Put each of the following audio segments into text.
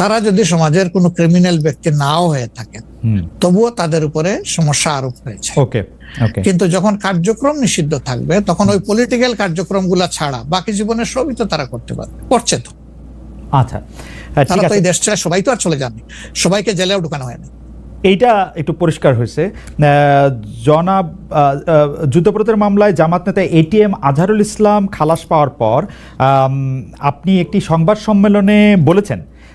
তারা যদি সমাজের কোনো ক্রিমিনাল ব্যক্তি নাও হয়ে থাকেন তবুও তাদের উপরে সমস্যা আরোপ হয়েছে। কিন্তু যখন কার্যক্রম নিষিদ্ধ থাকবে তখন ওই পলিটিক্যাল কার্যক্রমগুলো ছাড়া বাকি জীবনের সবই তো তারা করতে পারবে করছে তো। আচ্ছা তারা তো এই দেশ ছেড়ে সবাই তো আর চলে যাননি সবাইকে জেলেও ঢুকানো হয়নি। এইটা একটু পরিষ্কার হয়েছে। জনাব যুদ্ধপ্রতের মামলায় জামাত নেতা এটিএম আজহারুল ইসলাম খালাস পাওয়ার পর আপনি একটি সংবাদ সম্মেলনে বলেছেন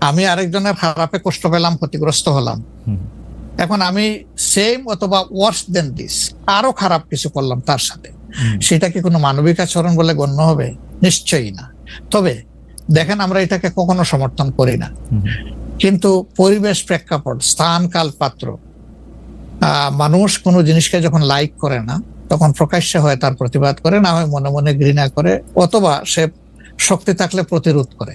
আমি আরেকজনের খারাপে কষ্ট পেলাম ক্ষতিগ্রস্ত হলাম। এখন আমি সেম অথবা ওয়ার্স দেন দিস আরও খারাপ কিছু করলাম তার সাথে। সেটা কি কোনো মানবিক আচরণ বলে গণ্য হবে? নিশ্চয়ই না। তবে দেখেন আমরা এটাকে কখনো সমর্থন করি না। কিন্তু পরিবেশ প্রেক্ষাপট স্থান কাল পাত্র মানুষ কোনো জিনিসকে যখন লাইক করে না তখন প্রকাশ্যে হয় তার প্রতিবাদ করে না হয় মনে মনে ঘৃণা করে অথবা সে শক্তি থাকলে প্রতিরোধ করে।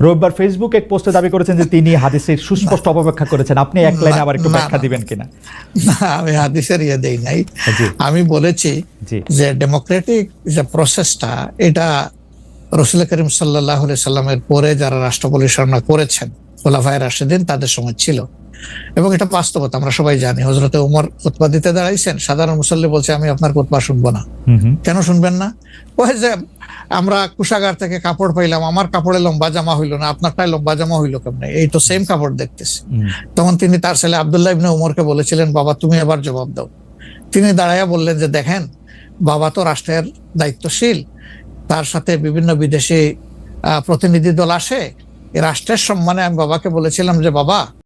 রবিবার ফেসবুক এক পোস্টে দাবি করেছেন যে তিনি হাদিসের সুস্পষ্ট অপব্যাখ্যা করেছেন। আপনি এক লাইনে আবার একটু ব্যাখ্যা দিবেন কিনা? না, আমি হাদিসের ইয়ে দেই নাই। আমি বলেছি যে ডেমোক্রেটিক যে প্রসেসটা এটা রসুল করিম সাল্লাহ সাল্লামের পরে যারা রাষ্ট্র পরিচালনা করেছেন খোলাফায় রাশেদিন তাদের সময় ছিল। এবং এটা বাস্তবতা আমরা সবাই জানি। হজরতে উমর খুতবা দিতে দাঁড়াইছেন সাধারণ মুসল্লি বলছে আমি আপনার খুতবা শুনব না। কেন শুনবেন না? ওই যে আমরা কুষাগার থেকে কাপড় পাইলাম আমার কাপড়ে লম্বা জামা হইল না আপনারটাই লম্বা জামা হইল কেমনে? এই তো সেম কাপড় দেখতেছি। তখন তিনি তার ছেলে আবদুল্লাহ ইবনে উমরকে বলেছিলেন বাবা তুমি এবার জবাব দাও। তিনি দাঁড়াইয়া বললেন যে দেখেন বাবা তো রাষ্ট্রের দায়িত্বশীল। তার সাথে বিভিন্ন বিদেশি প্রতিনিধি দল আসে। রাষ্ট্রের সম্মানে আমি বাবাকে বলেছিলাম যে বাবা